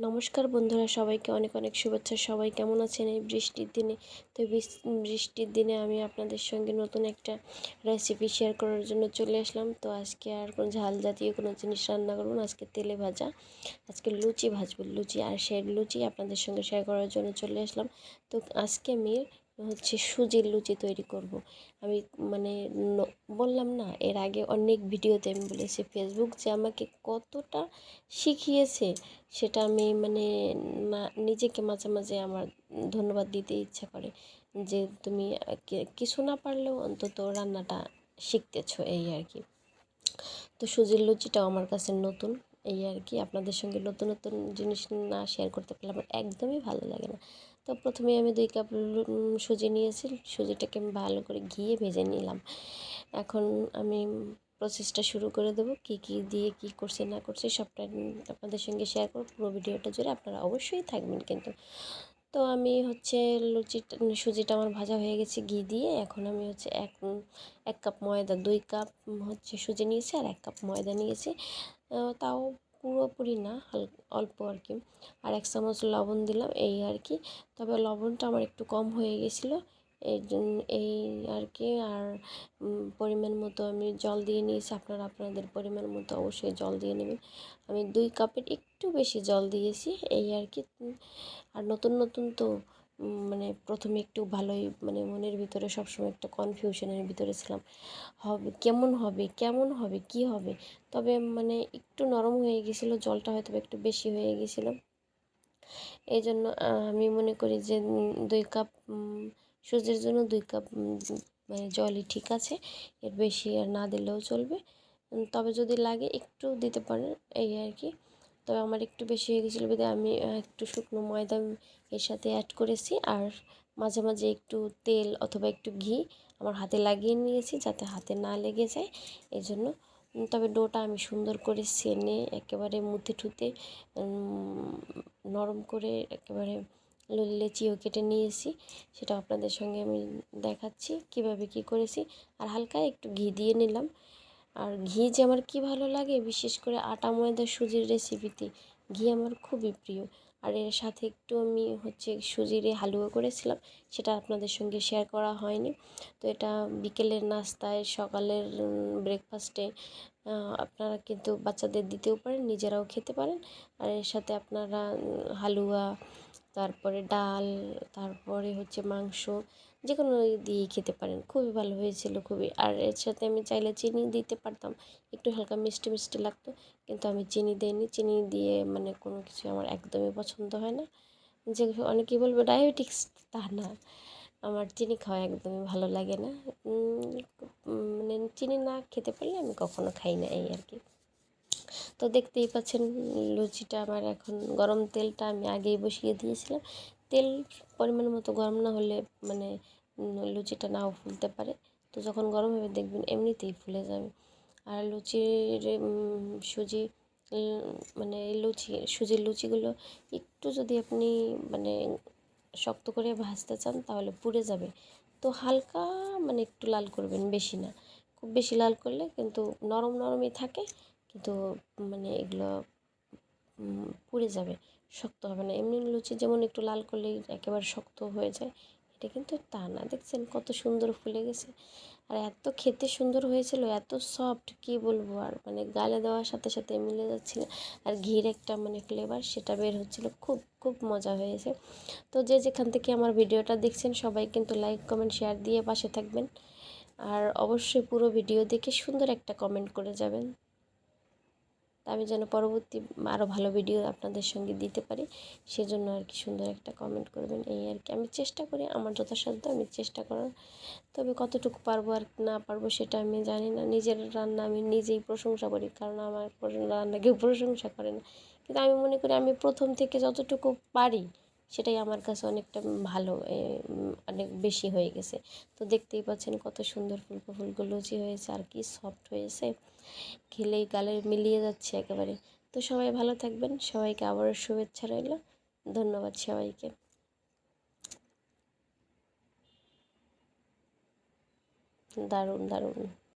নমস্কার বন্ধুরা, সবাইকে অনেক অনেক শুভেচ্ছা। সবাই কেমন আছেন এই বৃষ্টির দিনে? তো বৃষ- বৃষ্টির দিনে আমি আপনাদের সঙ্গে নতুন একটা রেসিপি শেয়ার করার জন্য চলে আসলাম। তো আজকে আর কোনো ঝাল জাতীয় কোনো জিনিস রান্না করব না। আজকে তেলে ভাজা, আজকে লুচি ভাজবো, লুচি। আর সেই লুচি আপনাদের সঙ্গে শেয়ার করার জন্য চলে আসলাম। তো আজকে আমি হচ্ছে সুজির লুচি তৈরি করব। আমি মানে বললাম না, এর আগে অনেক ভিডিওতে আমি বলেছি ফেসবুক যে আমাকে কতটা শিখিয়েছে সেটা আমি মানে না, নিজেকে মাঝে মাঝে আমার ধন্যবাদ দিতে ইচ্ছা করে যে তুমি কিছু না পারলেও অন্তত রান্নাটা শিখতেছ এই আর কি। তো সুজির লুচিটাও আমার কাছে নতুন, এই আর কি। আপনাদের সঙ্গে নতুন নতুন জিনিস না শেয়ার করতে পারলে আমার একদমই ভালো লাগে না। তো প্রথমে আমি দুই কাপ সুজি নিয়েছি। সুজিটাকে আমি ভালো করে ঘিয়ে ভেজে নিলাম। এখন আমি প্রসেসটা শুরু করে দেবো। কী কী দিয়ে কী করছি, না করছি সবটা আপনাদের সঙ্গে শেয়ার করব। পুরো ভিডিওটা জুড়ে আপনারা অবশ্যই থাকবেন কিন্তু। তো আমি হচ্ছে লুচিটা সুজিটা আমার ভাজা হয়ে গেছে ঘি দিয়ে। এখন আমি হচ্ছে এক এক কাপ ময়দা, দুই কাপ হচ্ছে সুজি নিয়েছি আর এক কাপ ময়দা নিয়েছি। তাও পুরোপুরি না অল্প আর কি আর এক চামচ লবণ দিলাম, এই আর কি তবে লবণটা আমার একটু কম হয়ে গেছিল এই এই আর কি আর পরিমাণ মতো আমি জল দিয়ে নিয়েছি, আপনারা, আপনাদের পরিমাণ মতো অবশ্যই জল দিয়ে নেবেন। আমি দুই কাপের একটু বেশি জল দিয়েছি, এই আর কি আর নতুন নতুন তো মানে প্রথমে একটু ভালোই মানে মনের ভিতরে সবসময় একটা কনফিউশনের ভিতরে ছিলাম। হবে, কেমন হবে কেমন হবে, কি হবে? তবে মানে একটু নরম হয়ে গেছিল, জলটা হয়তো একটু বেশি হয়ে গেছিল। এই জন্য আমি মনে করি যে দুই কাপ সুজির জন্য দুই কাপ মানে জলই ঠিক আছে। এর বেশি আর না দিলেও চলবে। তবে যদি লাগে একটু দিতে পারেন, এই আর কি। তবে আমার একটু বেশি হয়ে গেছিল বলে আমি একটু শুকনো ময়দা এর সাথে অ্যাড করেছি আর মাঝে মাঝে একটু তেল অথবা একটু ঘি আমার হাতে লাগিয়ে নিয়েছি যাতে হাতে না লেগে যায়। এই জন্য তবে ডোটা আমি সুন্দর করে সেনে একেবারে মুথে ঠুতে নরম করে একেবারে ল- লেচিও কেটে নিয়েছি। সেটা আপনাদের সঙ্গে আমি দেখাচ্ছি কীভাবে কি করেছি। আর হালকা একটু ঘি দিয়ে নিলাম। আর ঘি যে আমার কি ভালো লাগে, বিশেষ করে আটা ময়দা সুজির রেসিপিতে ঘি আমার খুবই প্রিয়। আর এর সাথে একটু আমি হচ্ছে সুজিরে হালুয়া করেছিলাম, সেটা আপনাদের সঙ্গে শেয়ার করা হয়নি। তো এটা বিকেলের নাস্তায় সকালের ব্রেকফাস্টে আপনারা কিন্তু বাচ্চাদের দিতেও পারেন, নিজেরাও খেতে পারেন। আর এর সাথে আপনারা হালুয়া, তারপরে ডাল, তারপরে হচ্ছে মাংস যে কোনো দিয়েই খেতে পারেন। খুবই ভালো হয়েছিল, খুবই। আর এর সাথে আমি চাইলে চিনি দিতে পারতাম। একটু হালকা মিষ্টি মিষ্টি লাগতো, কিন্তু আমি চিনি দিইনি। চিনি দিয়ে মানে কোনো কিছু আমার একদমই পছন্দ হয় না। যে অনেকেই বলবে, ডায়াবেটিক্স তা না। আমার চিনি খাওয়া একদমই ভালো লাগে না। মানে চিনি না খেতে পারলে আমি কখনো খাই না এই আর কি। তো দেখতেই পাচ্ছেন লুচিটা আমার এখন গরম তেলটা আমি আগেই বসিয়ে দিয়েছিলাম। তেল পরিমাণ মতো গরম না হলে মানে লুচিটা নাও ফুলতে পারে। তো যখন গরম হবে দেখবেন এমনিতেই ফুলে যাবে। আর লুচির সুজি মানে লুচি, সুজির লুচিগুলো একটু যদি আপনি মানে শক্ত করে ভাজতে চান, তাহলে পুড়ে যাবে। তো হালকা মানে একটু লাল করবেন, বেশি না। খুব বেশি লাল করলে কিন্তু নরম নরমই থাকে, কিন্তু মানে এগুলো পুড়ে যাবে, শক্ত হবে না। এমনি লুচি যেমন একটু লাল করলেই একেবারে শক্ত হয়ে যায় এটা কিন্তু তা না। দেখছেন কত সুন্দর ফুলে গেছে। আর এত খেতে সুন্দর হয়েছিল, এত সফট কি বলব আর? মানে গালে দেওয়ার সাথে সাথে মিলে যাচ্ছিল। আর ঘির একটা মানে ফ্লেভার সেটা বের হচ্ছিল। খুব খুব মজা হয়েছে। তো যে যেখান থেকে আমার ভিডিওটা দেখছেন, সবাই কিন্তু লাইক কমেন্ট শেয়ার দিয়ে পাশে থাকবেন। আর অবশ্যই পুরো ভিডিও দেখে সুন্দর একটা কমেন্ট করে যাবেন। আমি যেন পরবর্তী আরও ভালো ভিডিও আপনাদের সঙ্গে দিতে পারি। সেজন্য আর কি সুন্দর একটা কমেন্ট করবেন, এই আর কি। আমি চেষ্টা করি, আমার যথাসাধ্য আমি চেষ্টা করার। তবে কতটুকু পারব আর না পারব সেটা আমি জানি না। নিজের রান্না আমি নিজেই প্রশংসা করি, কারণ আমার রান্না কেউ প্রশংসা করে না। কিন্তু আমি মনে করি আমি প্রথম থেকে যতটুকু পারি সেটাই আমার কাছে অনেকটা ভালো অনেক বেশি হয়ে গেছে। তো দেখতেই পাচ্ছেন কত সুন্দর ফুলকো ফুলকো লুচি হয়েছে আর কি সফট হয়েছে। খেলেই গালে মিলিয়ে যাচ্ছে একেবারে। তো সবাই ভালো থাকবেন, সবাইকে আবারও শুভেচ্ছা রইল। ধন্যবাদ সবাইকে। দারুণ দারুণ।